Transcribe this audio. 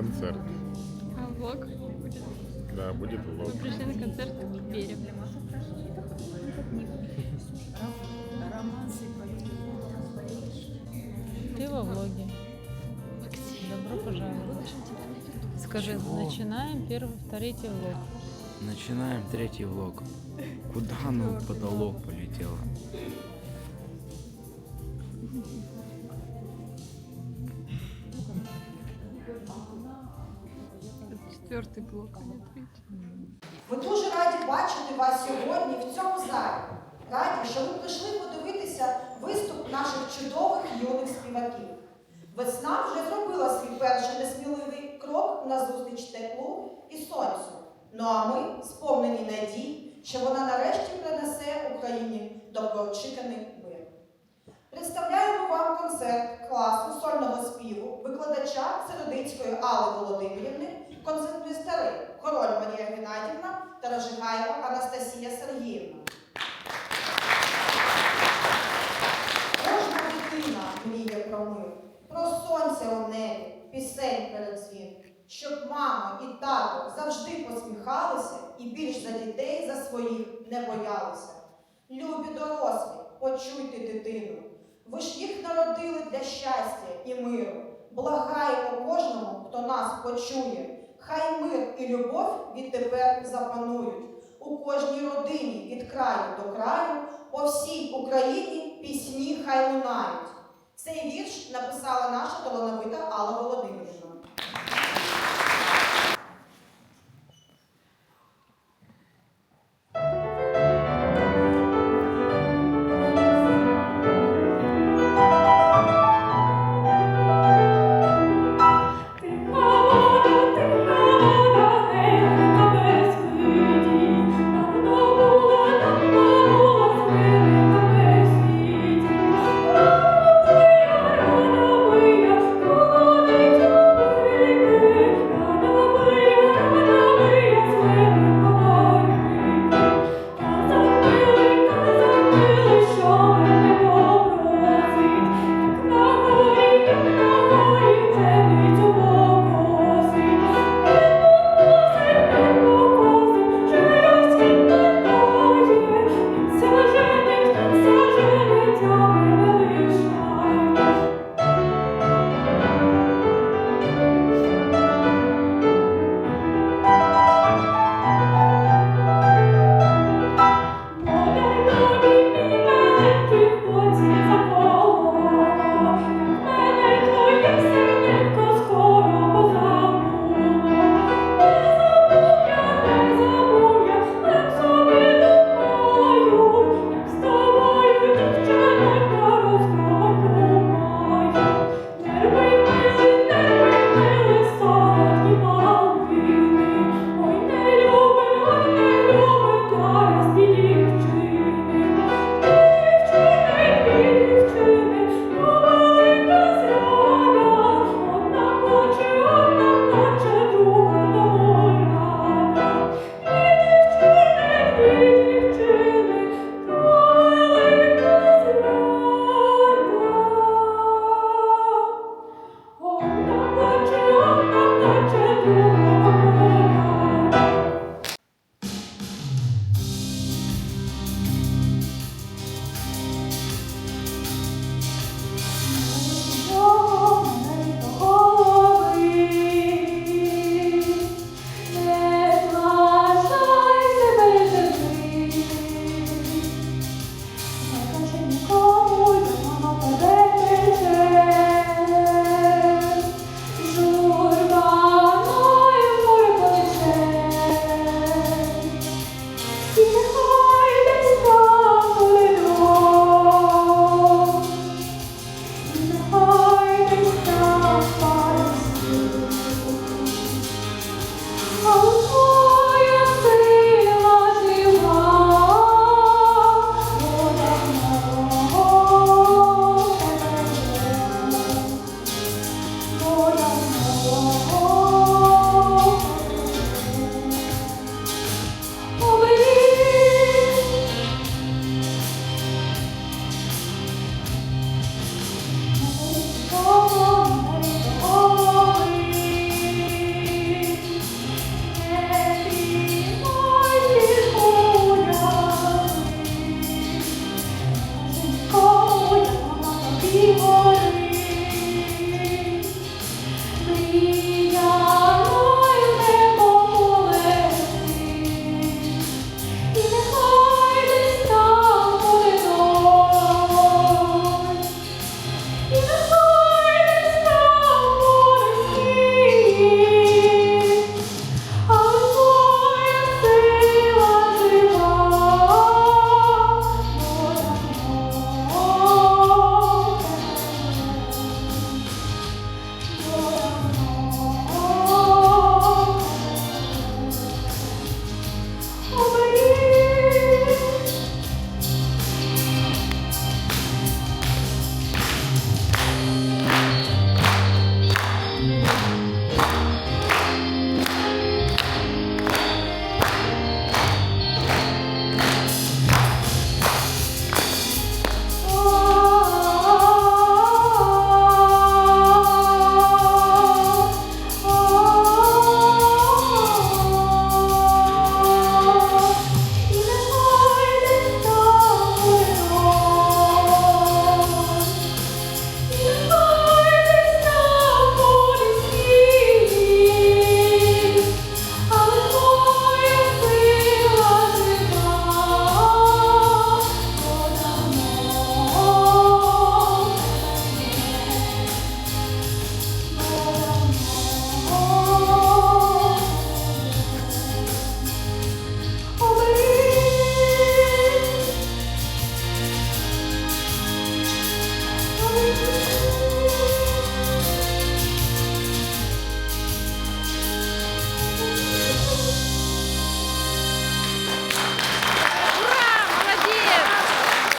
концерт. А влог будет. Да, будет влог. Мы пришли на концерт Верим. Ты во влоге. Добро пожаловать. Скажи, начинаем первый, третий влог. Начинаем третий влог. Куда оно в потолок полетело? Четвертый блок, а не третий. Ми дуже раді бачити вас сьогодні в цьому залі. Раді, що ви прийшли подивитися виступ наших чудових юних співаків. Весна вже зробила свій перший несміливий крок на зустріч теплу і сонцю. Ну а ми сповнені надій, що вона нарешті принесе Україні довгоочіканий мир. Представляємо вам концерт класу сольного співу викладача Середицької Алли Володимирівни, Король Марія Геннадівна та Рожигаєва Анастасія Сергіївна. Кожна дитина мріє про мир, про сонце у небі, пісень передзвін, щоб мама і тато завжди посміхалися і більш за дітей за своїх не боялися. Любі дорослі, почуйте дитину. Ви ж їх народили для щастя і миру. Благаємо кожному, хто нас почує. Хай мир і любов відтепер запанують у кожній родині від краю до краю, по всій Україні пісні хай лунають. Цей вірш написала наша талановита Senhor.